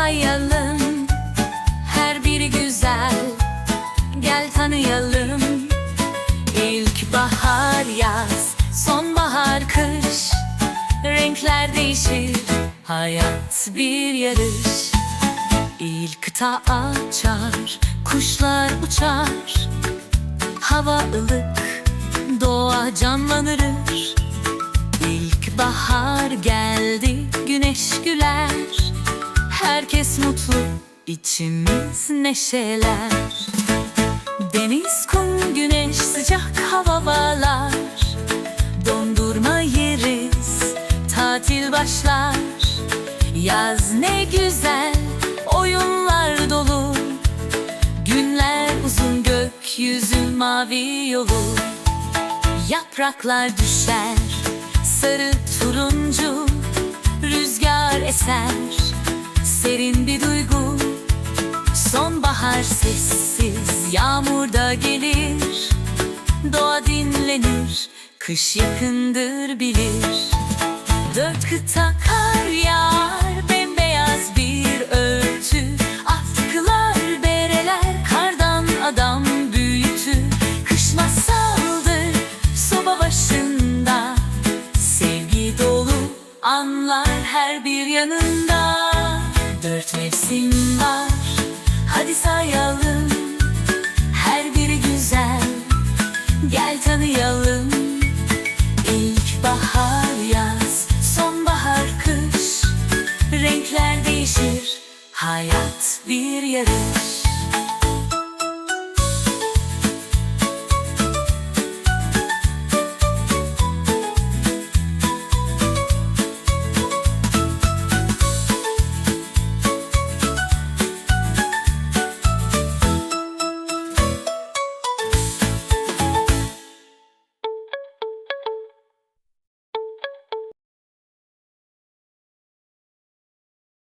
sayalım. Her biri güzel Gel tanıyalım. İlk bahar yaz Sonbahar kış. Renkler değişir Hayat bir yarış. İlk ta açar Kuşlar uçar. Hava ılık Doğa canlanır. Herkes mutlu içimiz neşeler. Deniz, kum, güneş, sıcak havalar Dondurma yeriz, tatil başlar. Yaz ne güzel, oyunlar dolu. Günler uzun, gökyüzü mavi yolu. Yapraklar düşer, sarı turuncu Rüzgar eser, serin bir duygu. Sonbahar sessiz, yağmur da gelir. Doğa dinlenir, kış yakındır bilir. Dört kıta kar yağar, bembeyaz bir örtü. Atkılar, bereler, kardan adam büyütü. Kış masaldır, soba başında. Sevgi dolu anlar her bir yanında Dört mevsim var, hadi sayalım Her biri güzel, gel tanıyalım. İlkbahar yaz, sonbahar kış. Renkler değişir, hayat bir yarış